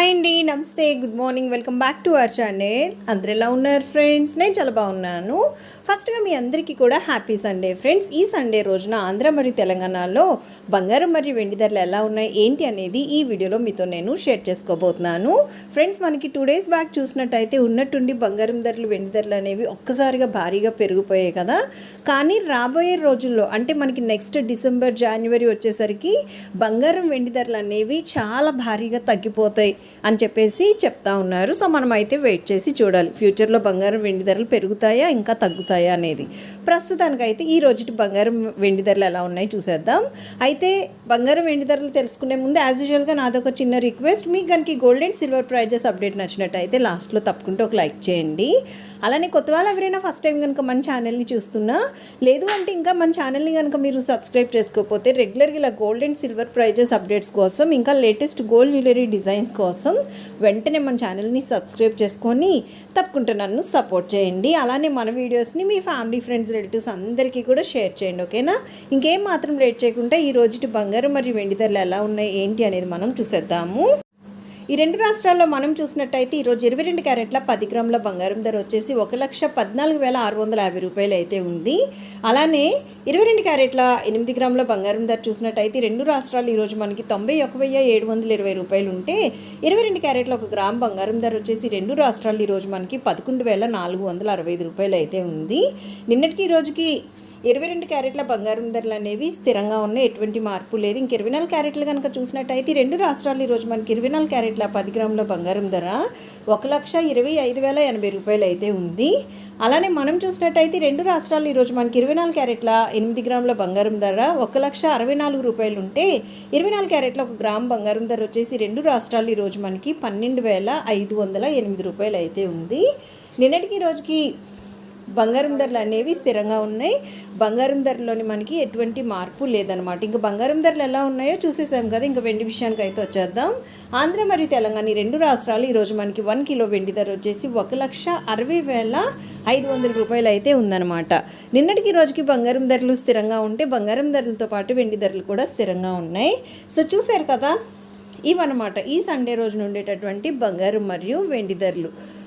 Hi అండి నమస్తే good morning welcome back to our channel. అందరు ఎలా ఉన్నారు ఫ్రెండ్స్? నేను చాలా బాగున్నాను. ఫస్ట్గా మీ అందరికీ కూడా హ్యాపీ సండే ఫ్రెండ్స్. ఈ సండే రోజున ఆంధ్ర మరియు తెలంగాణలో బంగారం మరియు వెండి ధరలు ఎలా ఉన్నాయి ఏంటి అనేది ఈ వీడియోలో మీతో నేను షేర్ చేసుకోబోతున్నాను. ఫ్రెండ్స్ మనకి టూ డేస్ బ్యాక్ చూసినట్టయితే ఉన్నట్టుండి బంగారం ధరలు వెండి ధరలు అనేవి ఒక్కసారిగా భారీగా పెరిగిపోయాయి కదా. కానీ రాబోయే రోజుల్లో అంటే మనకి నెక్స్ట్ డిసెంబర్ జనవరి వచ్చేసరికి బంగారం వెండి ధరలు అనేవి చాలా భారీగా తగ్గిపోతాయి. అని చెప్పేసి చెప్తా ఉన్నారు. సో మనం అయితే వెయిట్ చేసి చూడాలి. ఫ్యూచర్లో బంగారం వెండి ధరలు పెరుగుతాయా ఇంకా తగ్గుతాయా అనేది. ప్రస్తుతానికైతే ఈ రోజుటి బంగారం వెండి ధరలు ఎలా ఉన్నాయి చూసేద్దాం. అయితే బంగారం వెండి ధరలు తెలుసుకునే ముందు యాజ్ యూజువల్గా నాదొక చిన్న రిక్వెస్ట్ మీకు కనుక gold and silver prizes update నచ్చినట్టయితే లాస్ట్లో తప్పకుండా ఒక లైక్ చేయండి. అలానే కొత్త వాళ్ళు ఎవరైనా ఫస్ట్ టైం కనుక మన ఛానల్ని చూస్తున్నా లేదు అంటే ఇంకా మన ఛానల్ని కనుక మీరు సబ్స్క్రైబ్ చేసుకోకపోతే రెగ్యులర్గా ఇలా gold and silver prizes updates కోసం ఇంకా లేటెస్ట్ గోల్డ్ జ్యువెలరీ డిజైన్స్ కోసం వెంటనే మన ఛానల్ని సబ్స్క్రైబ్ చేసుకొని తప్పకుండా నన్ను సపోర్ట్ చేయండి. అలానే మన వీడియోస్ని మీ ఫ్యామిలీ ఫ్రెండ్స్ రిలేటివ్స్ అందరికీ కూడా షేర్ చేయండి ఓకేనా? ఇంకేం మాత్రం లేట్ చేయకుండా ఈ రోజుటి బంగారం మరియు వెండి ధరలు ఎలా ఉన్నాయి ఏంటి అనేది మనం చూసేద్దాము. ఈ రెండు రాష్ట్రాల్లో మనం చూసినట్టయితే ఈరోజు ఇరవై రెండు క్యారెట్ల పది గ్రాముల బంగారం ధర వచ్చేసి ఒక లక్ష పద్నాలుగు వేల ఆరు వందల యాభై రూపాయలు అయితే ఉంది. అలానే ఇరవై రెండు క్యారెట్ల ఎనిమిది గ్రాముల బంగారం ధర చూసినట్టయితే రెండు రాష్ట్రాలు ఈరోజు మనకి తొంభై ఒక వెయ్యి ఏడు వందల ఇరవై రూపాయలు ఉంటే ఇరవై రెండు క్యారెట్ల ఒక గ్రామ్ బంగారం ధర వచ్చేసి రెండు రాష్ట్రాలు ఈరోజు మనకి పదకొండు వేల నాలుగు వందల అరవై ఐదు రూపాయలు అయితే ఉంది. నిన్నటికి ఈ రోజుకి ఇరవై రెండు క్యారెట్ల బంగారం ధరలు అనేవి స్థిరంగా ఉన్నాయి. ఎటువంటి మార్పు లేదు. ఇంక ఇరవై నాలుగు క్యారెట్లు కనుక చూసినట్టయితే రెండు రాష్ట్రాలు ఈరోజు మనకి ఇరవై నాలుగు క్యారెట్ల పది గ్రాముల బంగారం ధర ఒక లక్ష ఇరవై ఐదు వేల ఎనభై రూపాయలు అయితే ఉంది. అలానే మనం చూసినట్టయితే రెండు రాష్ట్రాలు ఈరోజు మనకి ఇరవై నాలుగు క్యారెట్ల ఎనిమిది గ్రాముల బంగారం ధర ఒక లక్ష అరవై నాలుగు రూపాయలు ఉంటే ఇరవై నాలుగు క్యారెట్ల ఒక గ్రామ్ బంగారం ధర వచ్చేసి రెండు రాష్ట్రాలు ఈరోజు మనకి పన్నెండు వేల ఐదు వందల ఎనిమిది రూపాయలు అయితే ఉంది. నిన్నటికి రోజుకి బంగారం ధరలు అనేవి స్థిరంగా ఉన్నాయి. బంగారం ధరలోని మనకి ఎటువంటి మార్పు లేదనమాట ఇంకా బంగారం ధరలు ఎలా ఉన్నాయో చూసేసాం కదా. ఇంకా వెండి విషయానికి అయితే వచ్చేద్దాం. ఆంధ్ర మరియు తెలంగాణ ఈ రెండు రాష్ట్రాలు ఈరోజు మనకి వన్ కిలో వెండి ధర వచ్చేసి ఒక లక్ష అరవై వేల ఐదు వందల రూపాయలు అయితే ఉందన్నమాట. నిన్నటికి రోజుకి బంగారం ధరలు స్థిరంగా ఉంటే బంగారం ధరలతో పాటు వెండి ధరలు కూడా స్థిరంగా ఉన్నాయి. సో చూశారు కదా? ఇవన్నమాట. ఈ సండే రోజున ఉండేటటువంటి బంగారం మరియు వెండి ధరలు.